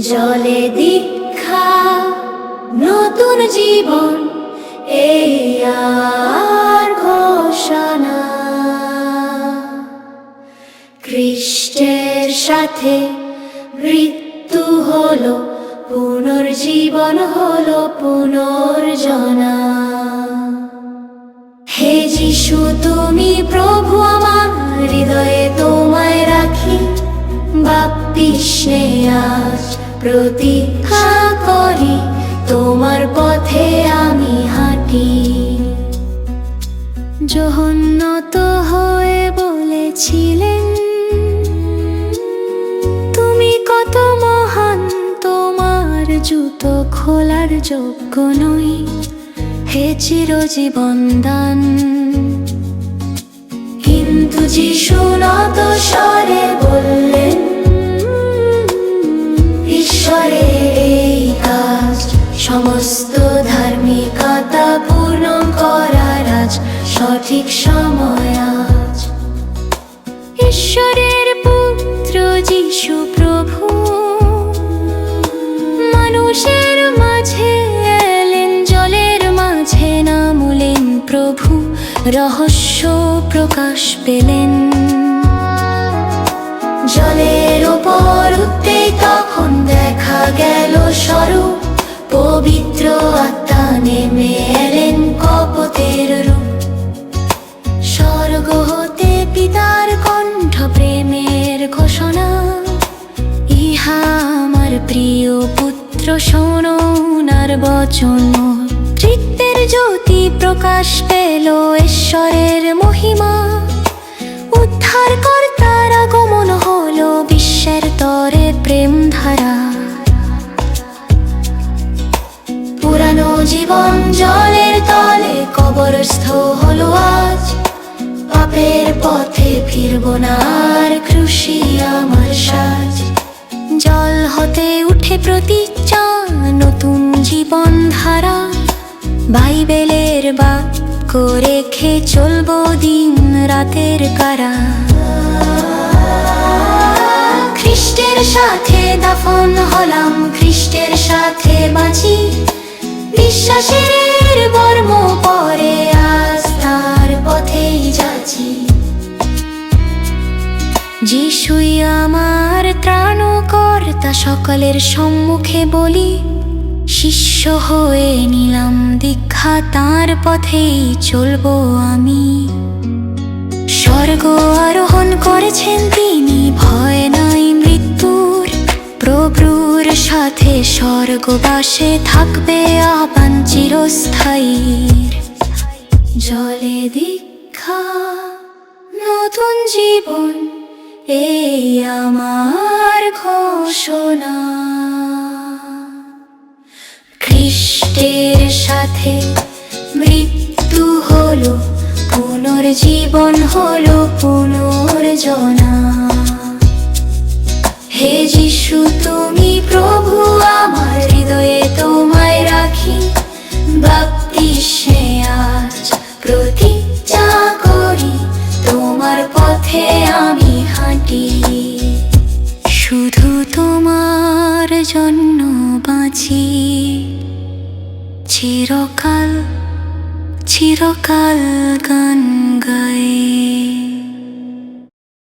জলে দীক্ষা, নতুন জীবন, এই আর ঘোষণা। খ্রিস্টের সাথে মৃত্যু হলো, পুনর্জীবন হলো, পুনর্জনা। হে যিশু, তুমি প্রভু বাপ্তিস্মে আজ প্রতীক্ষা করি, তোমার পথে আমি হাঁটি। জহন্নত হয়ে বলেছিলেন, তুমি কত মহান, তোমার জুতো খোলার যোগ্য নই, হে চিরজীবন দান। কিন্তু যিশু নত স্বরে বললেন সমস্ত ধার্মিকতা পূর্ণ করার আজ সঠিক সময় আজ। ঈশ্বরের পুত্র যিশু প্রভু, মানুষের মাঝে এলেন, জলের মাঝে নামলেন প্রভু, রহস্য প্রকাশ পেলেন। জলের ওপর উঠতে পবিত্র আত্মা নেমে এলেন কপতের রূপ। স্বর্গ হতে পিতার কণ্ঠ প্রেমের ঘোষণা। ইহা আমার প্রিয় পুত্র শোনার বচন। তৃত্বের জ্যোতি প্রকাশ পেল ঈশ্বরের মহিমা। উদ্ধার কর্তার আগমন হলো বিশ্বের তরে প্রেম ধারা জীবন জলের তলে কবরস্থ হলো আজ। পাপের পথে ফিরব না আর খুশি আমার সাজ। জল হতে উঠে প্রতিজ্ঞা, নতুন জীবন ধারা। বাইবেলের বাক্য রেখে চলবো দিন রাতের কারা। খ্রিস্টের সাথে দাফন হলাম, খ্রিস্টের সাথে বাঁচি। বিশ্বাসের বর্ম পরে আজ তার পথেই যিশুই আমার ত্রাণকর্তা, সকলের সম্মুখে বলি, শিষ্য হয়ে নিলাম দীক্ষা, তার পথেই চলবো আমি। স্বর্গ আরোহণ করেছেন তিনি, ভয় নাই মৃত্যুর প্রভুর সাথে। স্বর্গবাসে থাকবে আপান চিরস্থায়ীর জলে দীক্ষা, নতুন জীবন, এই আমার ঘোষণা। খ্রিস্টের সাথে মৃত্যু হলো, পুনর্জীবন হলো পুনর্জনা। চিরকাল চিরকাল গান গায়ে